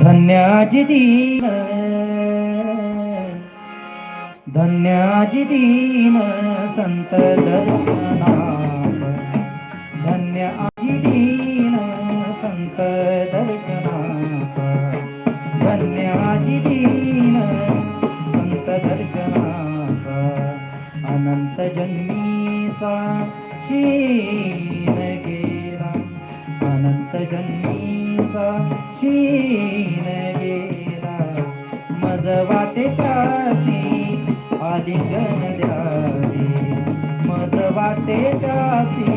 धन्याजी दीन धन्याजी दीन संत दर्शनाम धन्य आजी दीन संत दर्शनात धन्याजी दीन संत दर्शनात अनंत जन्मीचा शीन गेला अनंत जन्मीचा शीन गेला. मज वाटे त्यासी आलिंगन द्यावे मज वाटे त्यासी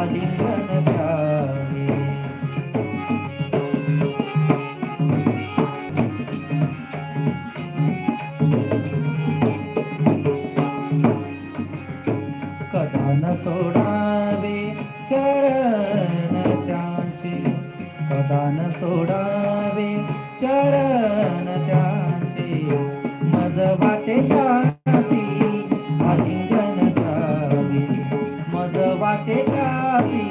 आलिंगन द्यावे कदा न सोडावे चरण त्यांचे. कदा न सोडावे. चरण त्याचे. मज वाटे त्यासी आलिंगन द्यावे मज वाटे त्यासी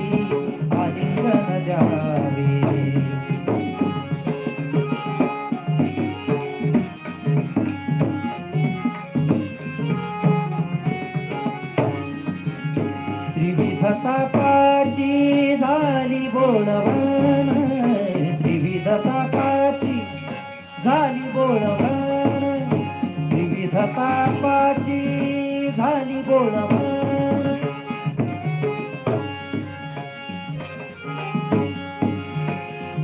आलिंगन द्यावे त्रिविधता पाची झाली बोलवा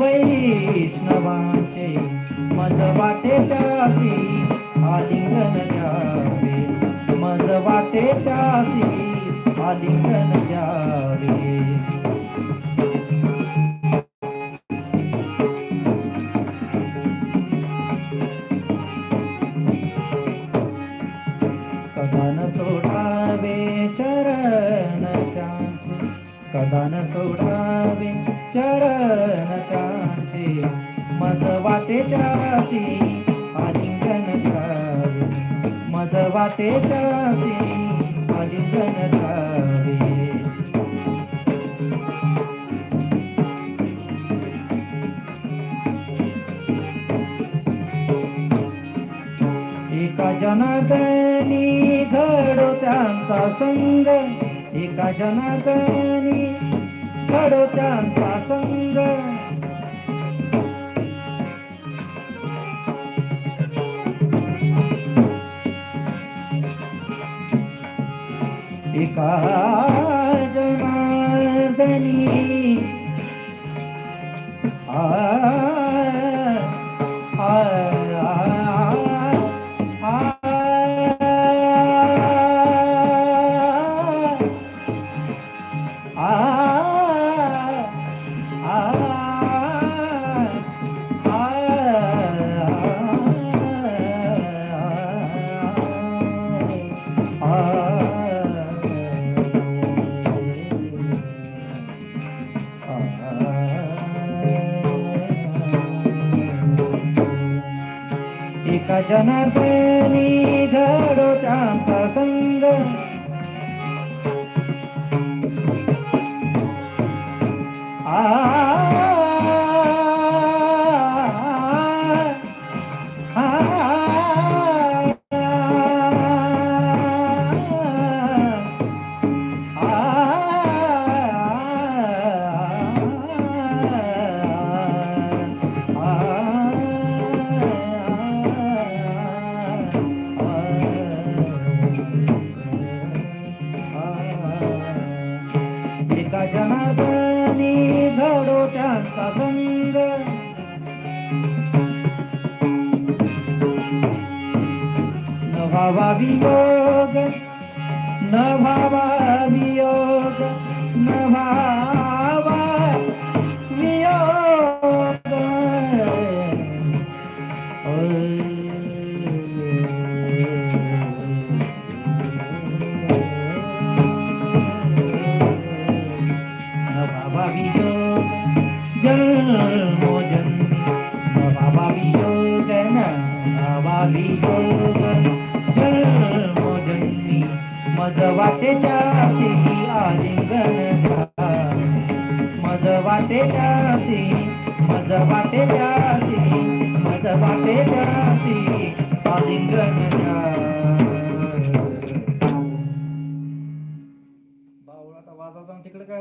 वैष्णवाचे मज वाटे त्यासी आलिंगन जावे मज वाटे त्यासी आलिंगन जावे कदान सोडावे चरण कदान सोडावे चरण त्यांचे मज वाटे त्यासी आलिंगन द्यावे मज वाटे त्यासी आलिंगन द्यावे एका जनार्दनी घडो त्यांचा संग एका जनार्दनी घडो त्यांचा संग. एका जनार्दनी एका जनार्दनी घडो त्यांचा संग त्यांचा संग नवावा वियोग जन्मी मज वाटेच्या सेही आलिंगन मज वाटेच्या सेही मज वाटेच्या सेही मज वाटेच्या सेही आलिंगन घ्या बावळाटा तिकडे काय